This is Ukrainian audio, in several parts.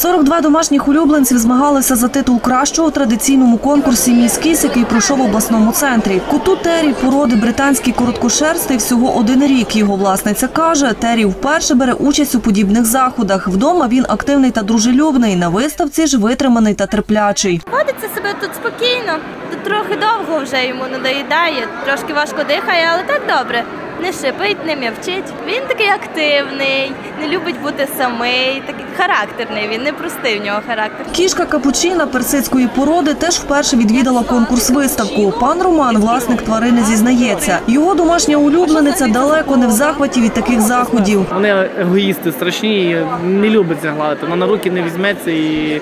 42 домашніх улюбленців змагалися за титул кращого у традиційному конкурсі «Міс Кіс», який пройшов в обласному центрі. Куту Террі породи британський короткошерстий всього один рік. Його власниця каже, Террі вперше бере участь у подібних заходах. Вдома він активний та дружелюбний, на виставці ж витриманий та терплячий. Водиться себе тут спокійно, тут трохи довго вже йому надоїдає, трошки важко дихає, але так добре. Не шипить, не м'явчить. Він такий активний, не любить бути самий, такий характерний. Він не простий в нього характер. Кішка капучина персидської породи теж вперше відвідала конкурс-виставку. Пан Роман, власник тварини, зізнається. Його домашня улюблениця далеко не в захваті від таких заходів. Вони егоїсти страшні, не любить гладити. Вона на руки не візьметься і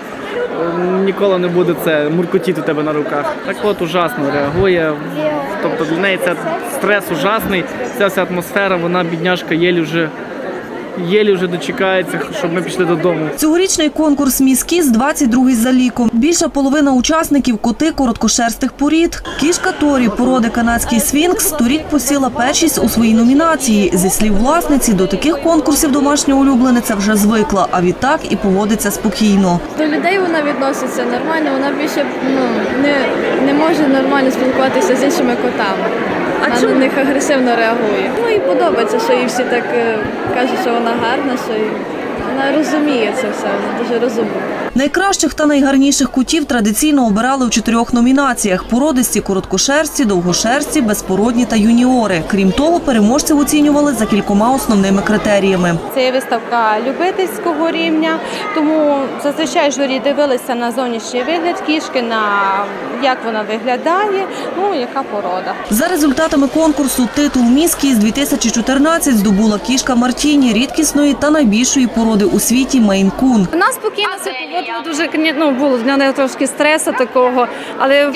ніколи не буде це муркотіти у тебе на руках. Так от ужасно реагує. Тобто для неї це стрес ужасний. Ця вся атмосфера, вона бідняжка єлі вже. Єлі вже дочекається, щоб ми пішли додому. Цьогорічний конкурс «Міс Кіс» 22-й за ліком. Більша половина учасників – коти короткошерстих порід. Кішка Торі породи канадський свінкс торік посіла першість у своїй номінації. Зі слів власниці, до таких конкурсів домашня улюблениця вже звикла, а відтак і поводиться спокійно. До людей вона відноситься нормально, вона більше ну, не, не може нормально спілкуватися з іншими котами. Вона на них агресивно реагує. Ну і подобається, що їй всі так е, кажуть, що вона гарна, що й- вона розуміє це все, вона дуже розумна. Найкращих та найгарніших котів традиційно обирали у чотирьох номінаціях – породисті, короткошерсті, довгошерсті, безпородні та юніори. Крім того, переможців оцінювали за кількома основними критеріями. Це є виставка любительського рівня, тому зазвичай журі дивилися на зовнішній вигляд кішки, на як вона виглядає, ну яка порода. За результатами конкурсу титул «Міс Кіс» 2014 здобула кішка Мартіні рідкісної та найбільшої породи у світі Мейн-кун. Вона спокійно себе поводила дуже ну, було для неї трошки стресу такого, але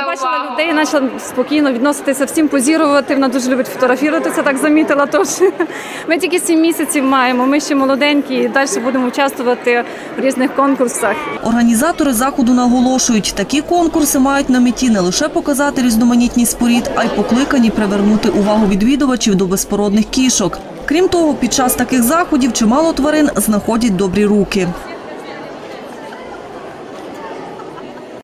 побачила людей, почала спокійно відноситися всім, позірувати. Вона дуже любить фотографуватися, так замітила. Тож ми тільки сім місяців маємо. Ми ще молоденькі і далі будемо участвувати в різних конкурсах. Організатори заходу наголошують, такі конкурси мають на меті не лише показати різноманітність порід, а й покликані привернути увагу відвідувачів до безпородних кішок. Крім того, під час таких заходів чимало тварин знаходять добрі руки.